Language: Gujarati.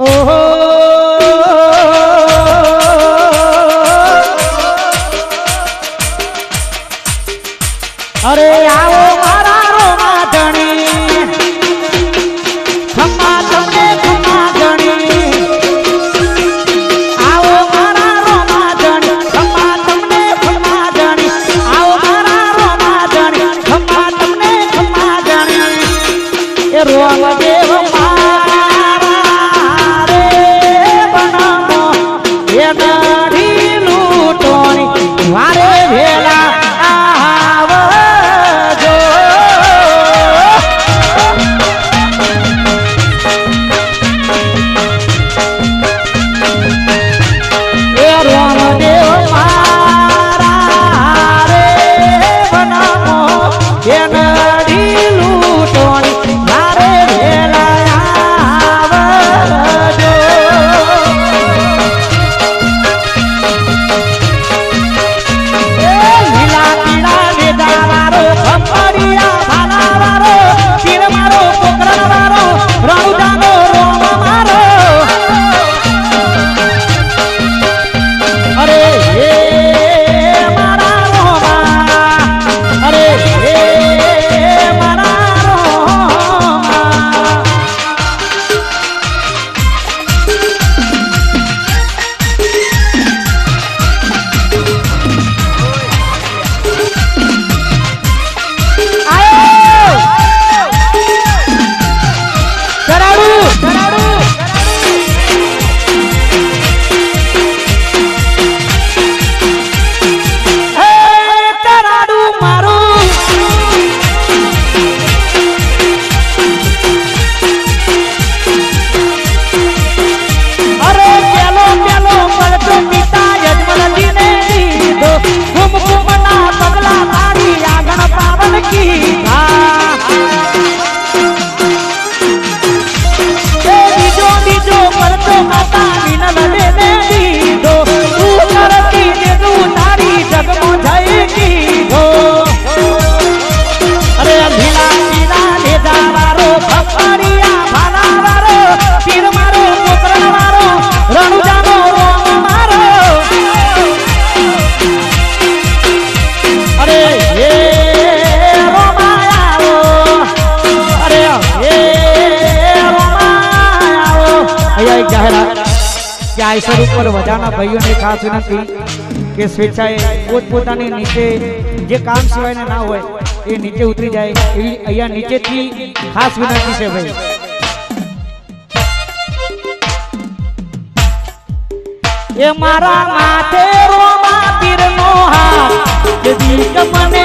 ઓહો. અરે આવો મારા રો માધણી અહીંયા એક જાહેરાત કે આયસર ઉપર વધારાના ભાઈઓને ખાસ વિનંતી કે સ્વેચ્છાએ પોતપોતાની નીચે જે કામ સિવાયના ના હોય એ નીચે ઉતરી જાય એવી અહીંયા નીચેથી ખાસ વિનંતી છે ભાઈ. એ મારા માથે રોમા પીરનો હાથ કે દીક મને